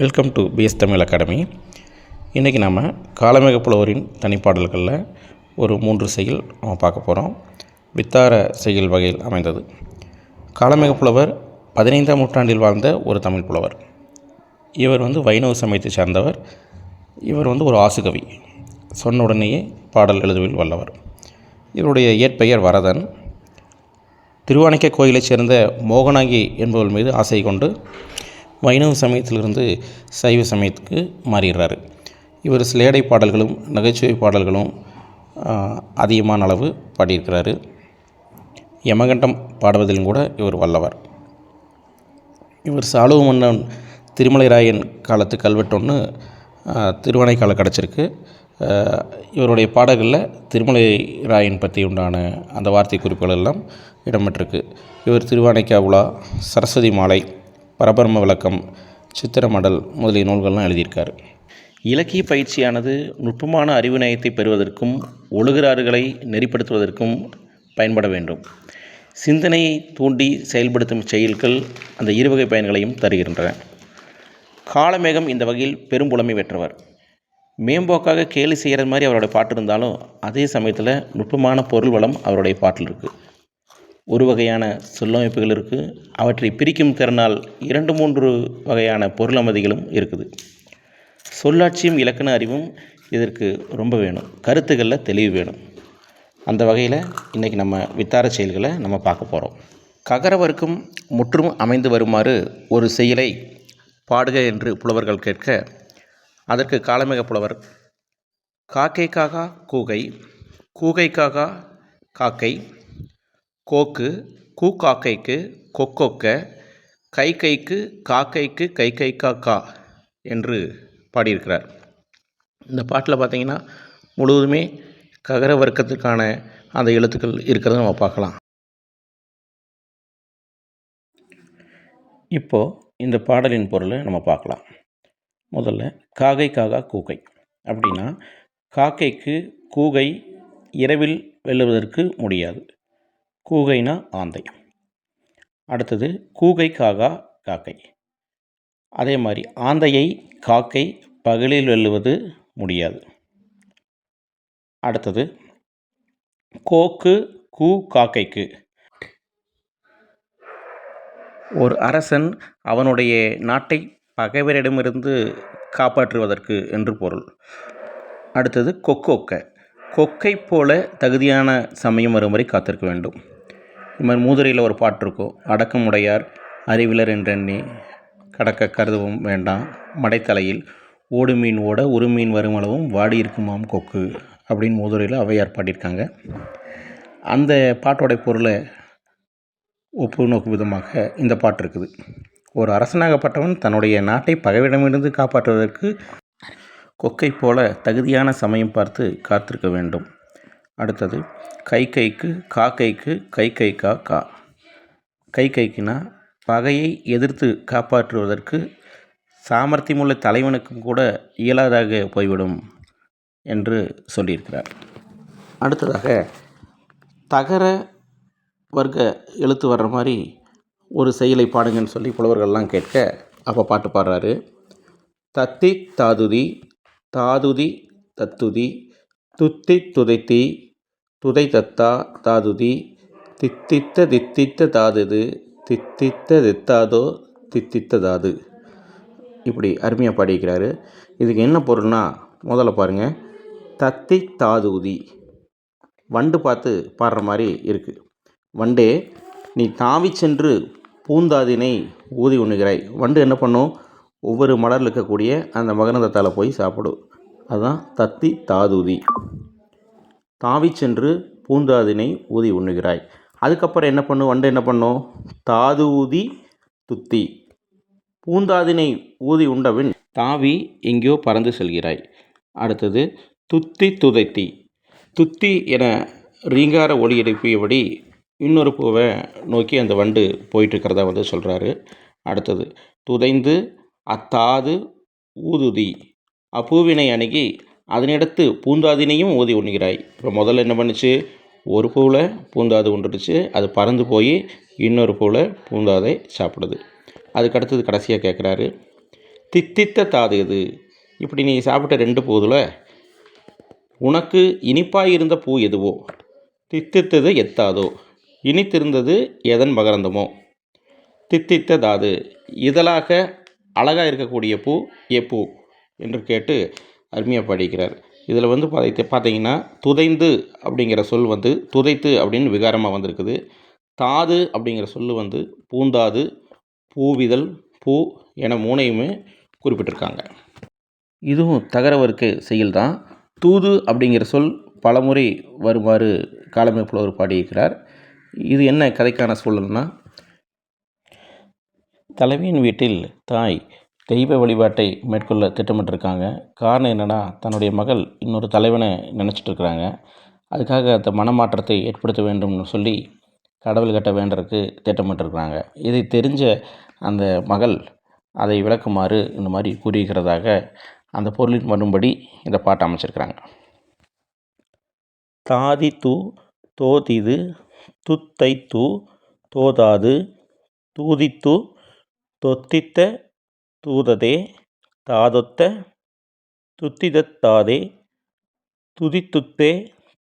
Welcome to PS Tamil academy இன்றைக்கி நம்ம காலமேக புலவரின் தனிப்பாடல்களில் ஒரு மூன்று செயல் நம்ம பார்க்க போகிறோம் வித்தார செயல் வகையில் அமைந்தது. காலமேக புலவர் பதினைந்தாம் நூற்றாண்டில் வாழ்ந்த ஒரு தமிழ் புலவர். இவர் வந்து வைணவ சமயத்தை சார்ந்தவர். இவர் வந்து ஒரு ஆசுகவி. சொன்ன உடனேயே பாடல் எழுதுவில் வல்லவர். இவருடைய இயற்பெயர் வரதன். திருவானைக்க கோயிலைச் சேர்ந்த மோகனாங்கி என்பவர் மீது ஆசை கொண்டு வைணவ சமயத்திலிருந்து சைவ சமயத்துக்கு மாறிடுறாரு. இவர் சிலேடை பாடல்களும் நகைச்சுவை பாடல்களும் அதிகமான அளவு பாடியிருக்கிறாரு. யமகண்டம் பாடுவதிலும் கூட இவர் வல்லவர். இவர் சாலுவ மன்னன் திருமலைராயன் காலத்து கல்வெட்டு ஒன்று திருவானைக்கால கிடச்சிருக்கு. இவருடைய பாடல்களில் திருமலைராயன் பற்றி உண்டான அந்த வார்த்தை குறிப்புகள் எல்லாம் இடம்பெற்றிருக்கு. இவர் திருவானைக்கா உலா சரஸ்வதி மாலை பரபரம விளக்கம் சித்திரமடல் முதலிய நூல்கள்லாம் எழுதியிருக்கார். இலக்கிய பயிற்சியானது நுட்பமான அறிவு நயத்தை பெறுவதற்கும் ஒழுகிறாறுகளை நெறிப்படுத்துவதற்கும் பயன்பட வேண்டும். சிந்தனையை தூண்டி செயல்படுத்தும் செயல்கள் அந்த இருவகை பயன்களையும் தருகின்றன. காலமேகம் இந்த வகையில் பெரும்புலமை பெற்றவர். மேம்போக்காக கேலி செய்கிற மாதிரி அவருடைய பாட்டு இருந்தாலும் அதே சமயத்தில் நுட்பமான பொருள் வளம் அவருடைய பாட்டில் இருக்குது ஒரு வகையான சொல்லமைப்புகள் இருக்குது அவற்றை பிரிக்கும் திறனால் இரண்டு மூன்று வகையான பொருளமதிகளும் இருக்குது. சொல்லாட்சியும் இலக்கண அறிவும் இதற்கு ரொம்ப வேணும். கருத்துக்களில் தெளிவு வேணும். அந்த வகையில் இன்றைக்கி நம்ம வித்தார செயல்களை நம்ம பார்க்க போகிறோம் ககரவர்க்கும் முற்றும் அமைந்து வருமாறு ஒரு செயலை பாடுக என்று புலவர்கள் கேட்க அதற்கு காலமிக புலவர் காக்கை காகா கூகை கூகை காகா காக்கை கோக்கு கூக்காக்கைக்கு கொக்கொக்க கை கைக்கு காக்கைக்கு கை கை கா என்று பாடியிருக்கிறார். இந்த பாட்டில் பார்த்தீங்கன்னா முழுவதுமே ககர வர்க்கத்துக்கான அந்த எழுத்துக்கள் இருக்கிறத நம்ம பார்க்கலாம். இப்போது இந்த பாடலின் பொருளை நம்ம பார்க்கலாம். முதல்ல காகை காகா கூகை. அப்படின்னா காக்கைக்கு கூகை இரவில் வெல்லுவதற்கு முடியாது. கூகைனா ஆந்தை. அடுத்தது கூகை காகா காக்கை. அதே மாதிரி ஆந்தையை காக்கை பகலில் வெல்லுவது முடியாது. அடுத்தது கோக்கு கூ காக்கைக்கு. ஒரு அரசன் அவனுடைய நாட்டை பகைவரிடமிருந்து காப்பாற்றுவதற்கு என்று பொருள். அடுத்தது கொக்கொக்க. கொக்கை போல தகுதியான சமயம் வரும் வரை காத்திருக்க வேண்டும். இது மாதிரி மூதுரையில் ஒரு பாட்டு இருக்கும் அடக்கமுடையார் அறிவிலர் என்றெண்ணி கடக்க கருதவும் வேண்டாம் மடைத்தலையில் ஓடு மீன் ஓட ஒரு மீன் வரும் அளவும் வாடி இருக்குமாம் கொக்கு அப்படின்னு மூதுரையில் அவையார் பாடியிருக்காங்க. அந்த பாட்டோட பொருளை ஒப்பு நோக்கு விதமாக இந்த பாட்டு இருக்குது. ஒரு அரசனாகப்பட்டவன் தன்னுடைய நாட்டை பகைவிடமிருந்து காப்பாற்றுவதற்கு கொக்கை போல தகுதியான சமயம் பார்த்து காத்திருக்க வேண்டும். அடுத்தது கை கைக்கு கா கைக்கு கை கை கா. கா கை கைக்குனா பகையை எதிர்த்து காப்பாற்றுவதற்கு சாமர்த்தியமுள்ள தலைவனுக்கும் கூட இயலாதாக போய்விடும் என்று சொல்லியிருக்கிறார். அடுத்ததாக தகர வர்க்க எழுத்து வர்ற மாதிரி ஒரு செயலை பாடுங்கன்னு சொல்லி புலவர்கள்லாம் கேட்க அப்போ பாட்டு பாடுறாரு. தத்தி தாதுதி தாதுதி தத்துதி துத்தி துதைத்தி துதை தத்தா தாதுதி தித்தித்த தித்தித்த தாதுது தித்தித்த தித்தாதோ தித்தித்த தாது. இப்படி அருமையாக பாடியிருக்கிறாரு. இதுக்கு என்ன பொருள்னா முதல்ல பாருங்கள் தத்தி தாதுதி. வண்டு பார்த்து பாடுற மாதிரி இருக்குது வண்டே நீ தாவி சென்று பூந்தாதினை ஊதி உண்ணுகிறாய். வண்டு என்ன பண்ணும்? ஒவ்வொரு மலரில் இருக்கக்கூடிய அந்த மகரந்தத்தால் போய் சாப்பிடும் அதுதான் தத்தி தாதுதி. தாவி சென்று பூந்தாதினை ஊதி உண்ணுகிறாய். அதுக்கப்புறம் என்ன பண்ணும் வண்டு என்ன பண்ணும் தாது ஊதி துத்தி. பூந்தாதினை ஊதி உண்டபின் தாவி எங்கேயோ பறந்து செல்கிறாய். அடுத்தது துத்தி துதைத்தி. துத்தி என ரீங்கார ஒளி எழுப்பியபடி இன்னொரு பூவை நோக்கி அந்த வண்டு போயிட்டுருக்கிறதா வந்து சொல்கிறாரு அடுத்தது துதைந்து அத்தாது ஊதுதி. அப்பூவினை அணுகி அதனிடத்து பூந்தாதினையும் ஊதி உண்ணுகிறாய். இப்போ முதல்ல என்ன பண்ணுச்சு? ஒரு பூவில் பூந்தாது உண்டுடுச்சு. அது பறந்து போய் இன்னொரு பூவில் பூந்தாதை சாப்பிடுது. அதுக்கு அடுத்தது கடைசியாக கேட்குறாரு தித்தித்த தாது இது இப்படி நீ சாப்பிட்ட ரெண்டு பூதில் உனக்கு இனிப்பாக இருந்த பூ எதுவோ? தித்தித்தது எத்தாதோ? இனித்திருந்தது எதன் மகரந்தமோ? தித்தித்த தாது இதழாக அழகாக இருக்கக்கூடிய பூ எப்பூ என்று கேட்டு அருமையாக படிக்கிறார். இதில் வந்து பார்த்து பார்த்தீங்கன்னா துதைந்து அப்படிங்கிற சொல் வந்து துதைத்து அப்படின்னு விகாரமாக வந்திருக்குது. தாது அப்படிங்கிற சொல் வந்து பூந்தாது பூவிதழ் பூ என மூணையுமே குறிப்பிட்டிருக்காங்க. இதுவும் தகரவருக்கு செயல் தான். தூது அப்படிங்கிற சொல் பலமுறை வருமாறு காலமே புலவர் பாடியிருக்கிறார். இது என்ன கதைக்கான சூழல்னா தலைவியின் வீட்டில் தாய் தெய்வ வழிபாட்டை மேற்கொள்ள திட்டமிட்டிருக்காங்க. காரணம் என்னென்னா தன்னுடைய மகள் இன்னொரு தலைவனை நினச்சிட்டு இருக்கிறாங்க அதுக்காக அந்த மனமாற்றத்தை ஏற்படுத்த வேண்டும்னு சொல்லி கடவுள் கட்ட வேண்டறதுக்கு திட்டமிட்டிருக்கிறாங்க. இதை தெரிஞ்ச அந்த மகள் அதை விளக்குமாறு இந்த மாதிரி கூறியிருக்கிறதாக அந்த பொருளின் வரும்படி இந்த பாட்டை அமைச்சிருக்கிறாங்க. தாதி தூ தோதிது துத்தை தூ தோதாது தூதித்து தொத்தித்த தூததே தாதொத்த துத்திதத்தாதே துதித்துத்தே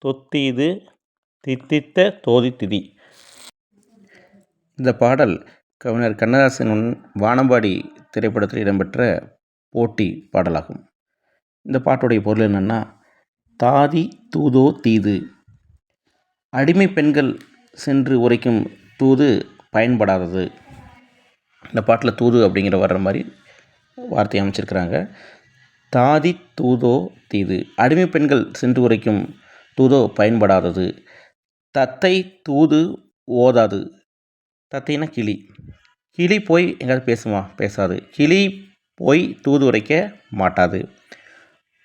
தொத்தீது தித்தித்த தோதித்திதி. இந்த பாடல் கவிஞர் கண்ணதாசன் வானம்பாடி திரைப்படத்தில் இடம்பெற்ற போட்டி பாடலாகும். இந்த பாட்டுடைய பொருள் என்னென்னா தாதி தூதோ தீது. அடிமை பெண்கள் சென்று உரைக்கும் தூது பயன்படாதது. இந்த பாட்டில் தூது அப்படிங்கிற வர்ற மாதிரி வார்த்தை அமைச்சிருக்கிறாங்க. தாதி தூதோ தீது. அடிமை பெண்கள் சென்று உரைக்கும் தூதோ பயன்படாதது. தத்தை தூது ஓதாது. தத்தைனா கிளி. கிளி போய் எங்கேயாவது பேசுமா? பேசாது. கிளி போய் தூது உரைக்க மாட்டாது.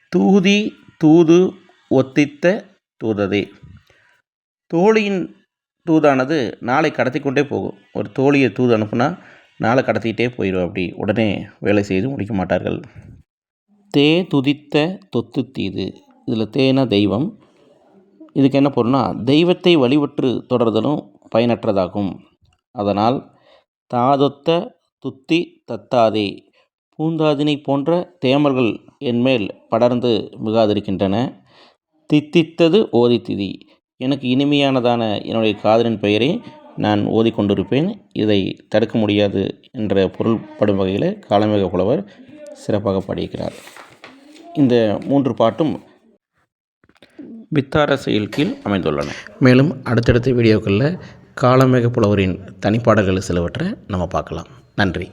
தூதி தூது ஒத்தித்த தூததே. தோழியின் தூதானது நாளை கடத்தி கொண்டே போகும். ஒரு தோழியை தூது அனுப்புனா நாளை கடத்திக்கிட்டே போயிடும் அப்படி. உடனே வேலை செய்து முடிக்க மாட்டார்கள். தே துதித்த தொத்து தீது. இதில் தேனா தெய்வம். இதுக்கு என்ன பொருள்னா தெய்வத்தை வழிபற்று தொடர்தலும் பயனற்றதாகும். அதனால் தாதொத்த துத்தி தத்தாதே. பூந்தாதினை போன்ற தேமர்கள் என்மேல் படர்ந்து மிகாதிருக்கின்றன. தித்தித்தது ஓதி திதி எனக்கு இனிமையானதான என்னுடைய காதலின் பெயரை நான் ஓதிக்கொண்டிருப்பேன். இதை தடுக்க முடியாது என்ற பொருள்படும் வகையில் காலமேக புலவர் சிறப்பாக பாடியிருக்கிறார். இந்த மூன்று பாட்டும் வித்தார செயல் கீழ் அமைந்துள்ளன. மேலும் அடுத்தடுத்த வீடியோக்களில் காலமேக புலவரின் தனிப்பாடல்கள் சிலவற்றை நம்ம பார்க்கலாம். நன்றி.